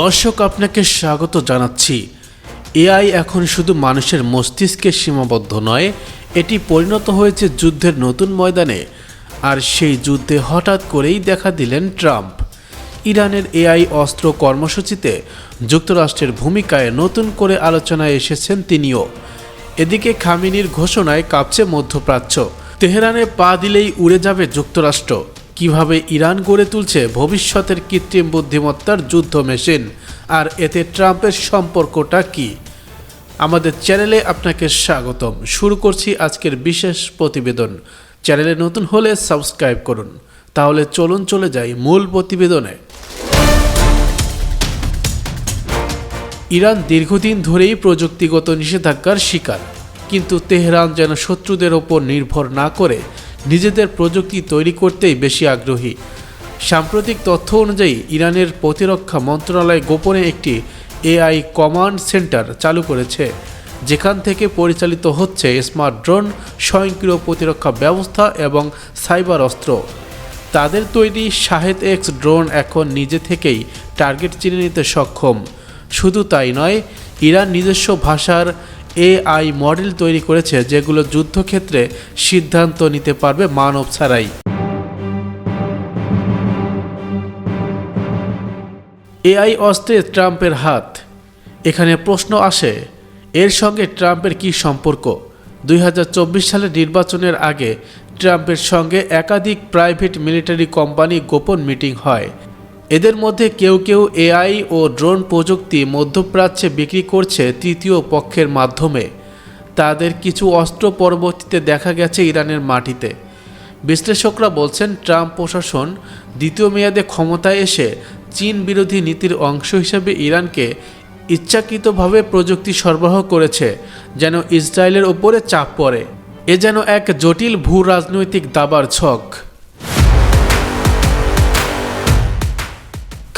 দর্শক, আপনাকে স্বাগত জানাচ্ছি। এআই এখন শুধু মানুষের মস্তিষ্কে সীমাবদ্ধ নয়, এটি পরিণত হয়েছে যুদ্ধের নতুন ময়দানে। আর সেই যুদ্ধে হঠাৎ করেই দেখা দিলেন ট্রাম্প। ইরানের এআই অস্ত্র কর্মসূচিতে যুক্তরাষ্ট্রের ভূমিকায় নতুন করে আলোচনায় এসেছেন তিনিও। এদিকে খামিনির ঘোষণায় কাঁপছে মধ্যপ্রাচ্য। তেহরানে পা দিলেই উড়ে যাবে যুক্তরাষ্ট্র। কীভাবে ইরান গড়ে তুলছে ভবিষ্যতের কৃত্রিম বুদ্ধিমত্তার যুদ্ধ মেশিন? আর এতে ট্রাম্পের সম্পর্কটা কি? আমাদের চ্যানেলে আপনাকে স্বাগতম। শুরু করছি আজকের বিশেষ প্রতিবেদন। চ্যানেলে নতুন হলে সাবস্ক্রাইব করুন। তাহলে চলুন চলে যাই মূল প্রতিবেদনে। ইরান দীর্ঘদিন ধরেই প্রযুক্তিগত নিষেধাজ্ঞার শিকার। কিন্তু তেহরান যেন শত্রুদের ওপর নির্ভর না করে নিজেদের প্রযুক্তি তৈরি করতেই বেশি আগ্রহী। সাম্প্রতিক তথ্য অনুযায়ী, ইরানের প্রতিরক্ষা মন্ত্রণালয় গোপনে একটি এআই কমান্ড সেন্টার চালু করেছে, যেখান থেকে পরিচালিত হচ্ছে স্মার্ট ড্রোন, স্বয়ংক্রিয় প্রতিরক্ষা ব্যবস্থা এবং সাইবার অস্ত্র। তাদের তৈরি শাহেদ এক্স ড্রোন এখন নিজে থেকেই টার্গেট চিনে নিতে সক্ষম। শুধু তাই নয়, ইরান নিজস্ব ভাষার এআই মডেল তৈরি করেছে যেগুলো যুদ্ধক্ষেত্রে সিদ্ধান্ত নিতে পারবে মানব ছাড়াই। এআই অস্ত্রে ট্রাম্পের হাত। এখানে প্রশ্ন আসে, এর সঙ্গে ট্রাম্পের কি সম্পর্ক? দুই হাজার চব্বিশ সালের নির্বাচনের আগে ট্রাম্পের সঙ্গে একাধিক প্রাইভেট মিলিটারি কোম্পানি গোপন মিটিং হয়। এদের মধ্যে কেউ কেউ এআই ও ড্রোন প্রযুক্তি মধ্যপ্রাচ্যে বিক্রি করছে তৃতীয় পক্ষের মাধ্যমে। তাদের কিছু অস্ত্র পরবর্তীতে দেখা গেছে ইরানের মাটিতে। বিশ্লেষকরা বলছেন, ট্রাম্প প্রশাসন দ্বিতীয় মেয়াদে ক্ষমতায় এসে চীন বিরোধী নীতির অংশ হিসেবে ইরানকে ইচ্ছাকৃতভাবে প্রযুক্তি সরবরাহ করেছে, যেন ইসরায়েলের ওপরে চাপ পড়ে। এ যেন এক জটিল ভূ রাজনৈতিক দাবার ছক।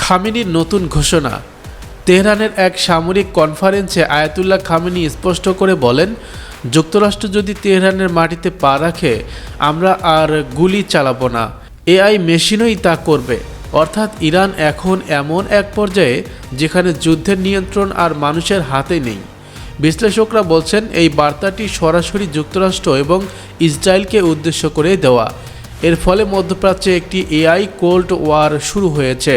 খামিনির নতুন ঘোষণা। তেহরানের এক সামরিক কনফারেন্সে আয়াতুল্লাহ খামিনি স্পষ্ট করে বলেন, যুক্তরাষ্ট্র যদি তেহরানের মাটিতে পা রাখে, আমরা আর গুলি চালাবো না। এআই মেশিনই তা করবে। অর্থাৎ ইরান এখন এমন এক পর্যায়ে যেখানে যুদ্ধের নিয়ন্ত্রণ আর মানুষের হাতে নেই। বিশ্লেষকরা বলছেন, এই বার্তাটি সরাসরি যুক্তরাষ্ট্র এবং ইসরায়েলকে উদ্দেশ্য করে দেওয়া। এর ফলে মধ্যপ্রাচ্যে একটি এআই কোল্ড ওয়ার শুরু হয়েছে।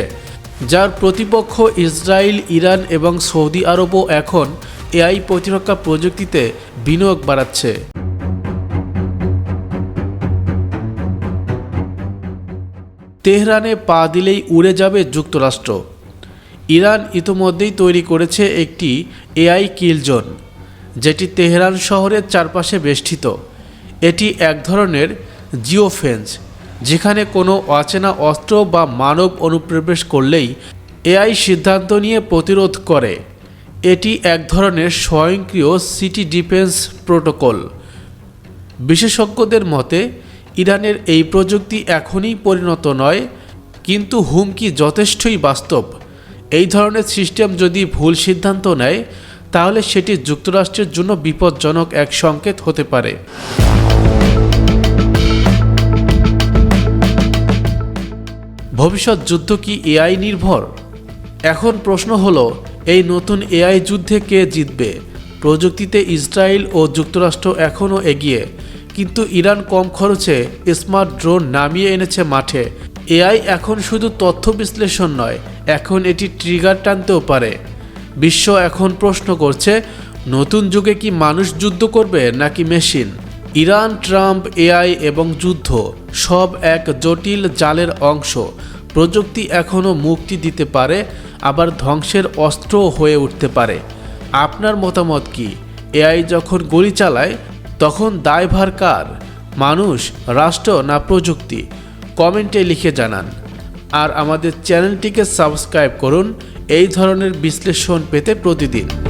যার প্রতিপক্ষ ইসরায়েল, ইরান এবং সৌদি আরবও এখন এআই প্রতিরক্ষা প্রযুক্তিতে বিনিয়োগ বাড়াচ্ছে। তেহরানে পা দিলেই উড়ে যাবে যুক্তরাষ্ট্র। ইরান ইতোমধ্যেই তৈরি করেছে একটি এআই কিলজোন যেটি তেহরান শহরের চারপাশে বেষ্টিত। এটি এক ধরনের জিওফেন্স যেখানে কোনো অচেনা অস্ত্র বা মানব অনুপ্রবেশ করলেই এআই সিদ্ধান্ত নিয়ে প্রতিরোধ করে। এটি এক ধরনের স্বয়ংক্রিয় সিটি ডিফেন্স প্রোটোকল। বিশেষজ্ঞদের মতে, ইরানের এই প্রযুক্তি এখনই পরিণত নয়, কিন্তু হুমকি যথেষ্টই বাস্তব। এই ধরনের সিস্টেম যদি ভুল সিদ্ধান্ত নেয়, তাহলে সেটি যুক্তরাষ্ট্রের জন্য বিপজ্জনক এক সংকেত হতে পারে। ভবিষ্যৎ যুদ্ধ কি এআই নির্ভর? এখন প্রশ্ন হলো, এই নতুন এআই যুদ্ধে কে জিতবে? প্রযুক্তিতে ইসরায়েল ও যুক্তরাষ্ট্র এখনও এগিয়ে, কিন্তু ইরান কম খরচে স্মার্ট ড্রোন নামিয়ে এনেছে মাঠে। এআই এখন শুধু তথ্য বিশ্লেষণ নয়, এখন এটি ট্রিগার টানতেও পারে। বিশ্ব এখন প্রশ্ন করছে, নতুন যুগে কি মানুষ যুদ্ধ করবে নাকি মেশিন? ইরান, ট্রাম্প, এআই এবং যুদ্ধ সব এক জটিল জালের অংশ। প্রযুক্তি এখনও মুক্তি দিতে পারে, আবার ধ্বংসের অস্ত্র হয়ে উঠতে পারে। আপনার মতামত কি? এআই যখন গুলি চালায়, তখন দায়ভার কার? মানুষ, রাষ্ট্র না প্রযুক্তি? কমেন্টে লিখে জানান। আর আমাদের চ্যানেলটিকে সাবস্ক্রাইব করুন, এই ধরনের বিশ্লেষণ পেতে প্রতিদিন।